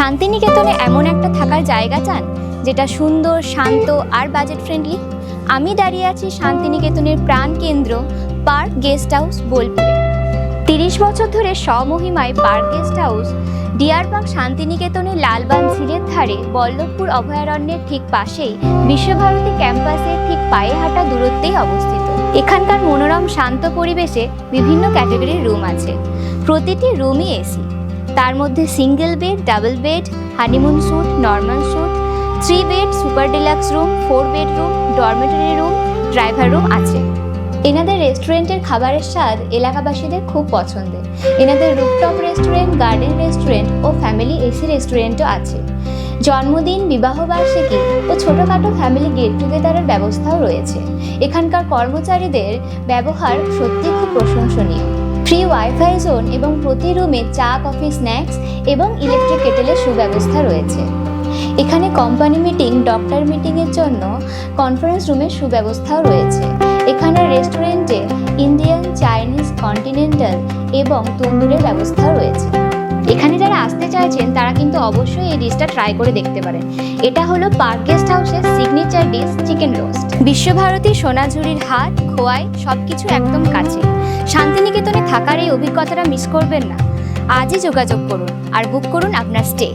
শান্তিনিকেতনে এমন একটা থাকার জায়গা চান, যেটা সুন্দর, শান্ত আর বাজেট ফ্রেন্ডলি আমি দাঁড়িয়ে আছি শান্তিনিকেতনের প্রাণকেন্দ্র পার্ক গেস্ট হাউস বোলপুরে। তিরিশ বছর ধরে স্বমহিমায় পার্ক গেস্ট হাউস ডিয়ারবাগ শান্তিনিকেতনের লালবাগ ঝিলের ধারে, বল্লভপুর অভয়ারণ্যের ঠিক পাশেই, বিশ্বভারতী ক্যাম্পাসের ঠিক পায়ে হাঁটা দূরত্বেই অবস্থিত। এখানকার মনোরম, শান্ত পরিবেশে বিভিন্ন ক্যাটাগরির রুম আছে। প্রতিটি রুমই এসি তার মধ্যে single bed double bed honeymoon suite normal suite three bed super deluxe room four bedroom dormitory room driver room আছে। এনাদের রেস্টুরেন্টের খাবারের স্বাদ এলাকাবাসীদের খুব পছন্দের। এনাদের রুফটপ রেস্টুরেন্ট গার্ডেন রেস্টুরেন্ট ও ফ্যামিলি এসি রেস্টুরেন্টও আছে। জন্মদিন বিবাহবার্ষিকী ও ছোটোখাটো ফ্যামিলি গেট টুগেদারের ব্যবস্থাও রয়েছে। এখানকার কর্মচারীদের ব্যবহার সত্যি খুব প্রশংসনীয়। ওয়াইফাই জোন এবং প্রতি রুমে চা কফি স্ন্যাক্স এবং ইলেকট্রিক কেটেলের সুব্যবস্থা রয়েছে। এখানে কোম্পানি মিটিং ডক্টর মিটিংয়ের জন্য কনফারেন্স রুমের সুব্যবস্থাও রয়েছে। এখানে রেস্টুরেন্টে ইন্ডিয়ান চাইনিজ কন্টিনেন্টাল এবং তন্দুরের ব্যবস্থাও রয়েছে। এখানে যারা আসতে চাইছেন, তারা কিন্তু অবশ্যই এই ডিশটা ট্রাই করে দেখতে পারেন। এটা হলো পার্ক গেস্ট হাউসের signature dish chicken roast Visvabharati সোনাঝুরির হাট, খোয়াই সব কিছু একদম কাছে। শান্তিনিকেতনে থাকার এই অভিজ্ঞতাটা মিস করবেন না। আজই যোগাযোগ করুন আর বুক করুন আপনার স্টে